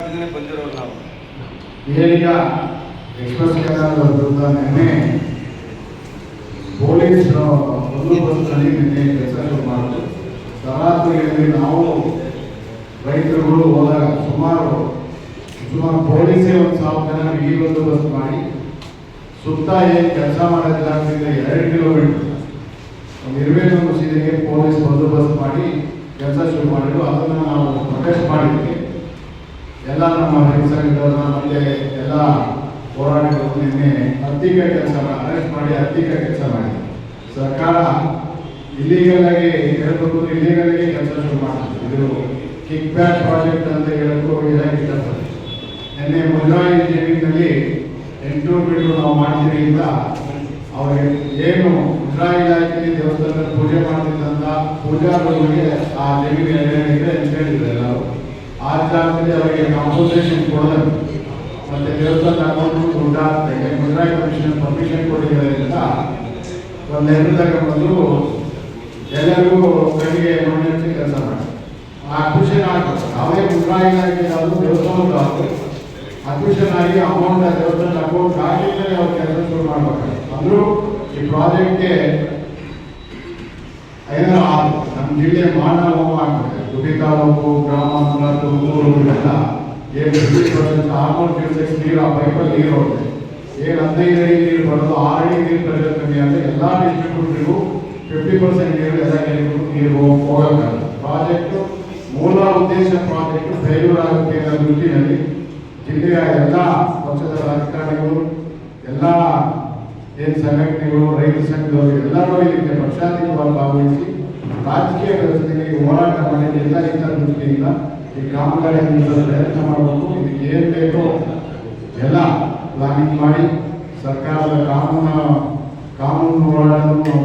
ಬಂದಿರೋರು ನಾವು. ಈಗ express canal ವಿರುದ್ಧ ನಿನ್ನೆ ಪೊಲೀಸ್ ಬಂದೋಬಸ್ತ್ನಲ್ಲಿ ನಿನ್ನೆ ಕೆಲಸ ಶುರು ಮಾಡಿದ್ರು. ತರಾತುರಿಯಲ್ಲಿ ನಾವು ರೈತರುಗಳು ಹೋದಾಗ ಸುಮಾರು ಸುಮಾರು ಪೊಲೀಸೇ ಒಂದು ಸಾವಿರ ಜನ ಈ ಬಂದೋಬಸ್ತ್ ಮಾಡಿ, ಸುತ್ತ ಏನು ಕೆಲಸ ಮಾಡೋದ್ರಿಂದ ಎರಡು ಕಿಲೋಮೀಟರ್ ಒಂದು ಮಸೀದಿಗೆ ಪೊಲೀಸ್ ಬಂದೋಬಸ್ತ್ ಮಾಡಿ ಕೆಲಸ ಶುರು ಮಾಡಿದ್ರು. ಅದನ್ನು ನಾವು ಪ್ರೊಟೆಸ್ಟ್ ಮಾಡಿದ್ವಿ. ಸಂಘದವ್ರನ್ನ ಮತ್ತೆ ಎಲ್ಲ ಹೋರಾಟಗಳು ನಿನ್ನೆ ಹತ್ತಿಕ ಕೆಲಸ ಅರೆಸ್ಟ್ ಮಾಡಿ ಹತ್ತಿಕ ಕೆಲಸ ಮಾಡಿದೆ. ಸರ್ಕಾರ ಇಲ್ಲಿಗಲ್ ಆಗಿ ಹೇಳ್ಬೇಕು ಇಲ್ಲಿಗಲ್ ಆಗಿ ಕೆಲಸ ಶುರು ಮಾಡಿದ್ರು ಇದು ಕಿಕ್ ಬ್ಯಾಕ್ ಪ್ರಾಜೆಕ್ಟ್ ಅಂತ ಹೇಳಬೇಕು ಹೇಳಕ್ಕೆ ಇಷ್ಟಪಡ್ತೀನಿ ನಿನ್ನೆ ಮುಜರಾಯಿ ಜಮೀನಿನಲ್ಲಿ ಎಂಟು ಮೀಟರ್ ನಾವು ಮಾಡ್ತೀವಿ ಅಂತ ಅವ್ರಿಗೆ ಏನು ಮುಜರಾಯಿ ಇಲಾಖೆಯಲ್ಲಿ ದೇವಸ್ಥಾನದಲ್ಲಿ ಪೂಜೆ ಮಾಡ್ತಿದ್ದಂತ ಪೂಜಾರುಗಳಿಗೆ ಆ ಜಮೀನು ಏನಿದೆ ಅಂತ ಹೇಳಿದ್ರು ಎಲ್ಲರೂ ಆ ಜಾಗದಲ್ಲಿ ಅವರಿಗೆ ಕಾಂಪೋಸೇಷನ್ ಕೊಡಬೇಕು ಮತ್ತೆ ದೇವಸ್ಥಾನ ದುಡ್ಡು ಆಗ್ತದೆ ಮುಜರಾಯಿ ಕಮಿಷನ್ ಪರ್ಮಿಷನ್ ಕೊಟ್ಟಿರೋದ್ರಿಂದ ಒಂದು ಲೆಟರ್ ತಗೊಂಡ್ಬಂದು ಎಲ್ಲರಿಗೂ ಕೈಗೆ ಮಣ್ಣೆಚ್ಚಿ ಕೆಲಸ ಮಾಡಿ ಅಕ್ವಿಷನ್ ಆಗ್ಬೇಕು ಅವೇ ಮುಜರಾಯಿ ಇಲಾಖೆ ಯಾವುದು ದೇವಸ್ಥಾನದ ಅಕ್ವಿಷನ್ ಆಗಿ ಅಮೌಂಟ್ ದೇವಸ್ಥಾನದ ಅಕೌಂಟ್ ಆಗಿದ್ದರೆ ಅವ್ರು ಕೆಲಸ ಶುರು ಮಾಡ್ಬೇಕು ಅಂದರೂ ಈ ಪ್ರಾಜೆಕ್ಟ್ಗೆ ಐನೂರು ಆಗುತ್ತೆ ನಮ್ಮ ಜಿಲ್ಲೆ ಮಾನ ಹೋಮ ಆಗ್ತದೆ ಗುಡಿ ತಾಲೂಕು ಗ್ರಾಮಾಂತರ ತುಮಕೂರು ಇವೆಲ್ಲ ಏನು ಫಿಫ್ಟಿ ಪರ್ಸೆಂಟ್ ಆರ್ನೂರು ಕ್ಯೂಸೆಕ್ಸ್ ನೀರು ಆ ಪೈಪಲ್ಲಿ ನೀರು ಹೋಗುತ್ತೆ ಏನು ಹದಿನೈದು ಅಡಿ ನೀರು ಬರೋದು ಆರು ಅಡಿ ನೀರು ಬರೋದು ಕಮ್ಮಿ ಅಂದರೆ ಎಲ್ಲ ಡಿಸ್ಟ್ರಿಬ್ಯೂಟ್ರಿಗೂ ಫಿಫ್ಟಿ ಪರ್ಸೆಂಟ್ ನೀರು ಎಲ್ಲ ಕೆರೆಗೂ ನೀರು ಹೋಗಕ್ಕಾಗಲ್ಲ ಪ್ರಾಜೆಕ್ಟು ಮೂಲ ಉದ್ದೇಶ ಪ್ರಾಜೆಕ್ಟ್ ಫೇಲ್ಯೂರ್ ಆಗುತ್ತೆ ಅನ್ನೋ ದೃಷ್ಟಿನಲ್ಲಿ ಜಿಲ್ಲೆಯ ಎಲ್ಲ ಪಕ್ಷದ ರಾಜಕಾರಣಿಗಳು ಎಲ್ಲ ಏನು ಸಂಘಟನೆಗಳು ರೈತ ಸಂಘದವರು ಎಲ್ಲರೂ ಇದಕ್ಕೆ ಪಕ್ಷಾತೀತವಾಗಿ ಭಾಗವಹಿಸಿ ರಾಜಕೀಯ ವ್ಯವಸ್ಥೆಗೆ ಹೋರಾಟ ಮಾಡಿದ ಎಲ್ಲ ಹಿತ ದೃಷ್ಟಿಯಿಂದ ಈ ಕಾಮಗಾರಿ ನಿಲ್ಲಿಸಲು ಪ್ರಯತ್ನ ಮಾಡಬೇಕು. ಇದಕ್ಕೆ ಏನು ಬೇಕೋ ಎಲ್ಲ ಪ್ಲಾನಿಂಗ್ ಮಾಡಿ ಸರ್ಕಾರದ ಕಾನೂನು ಕಾನೂನು ಹೋರಾಟವನ್ನು ನಾವು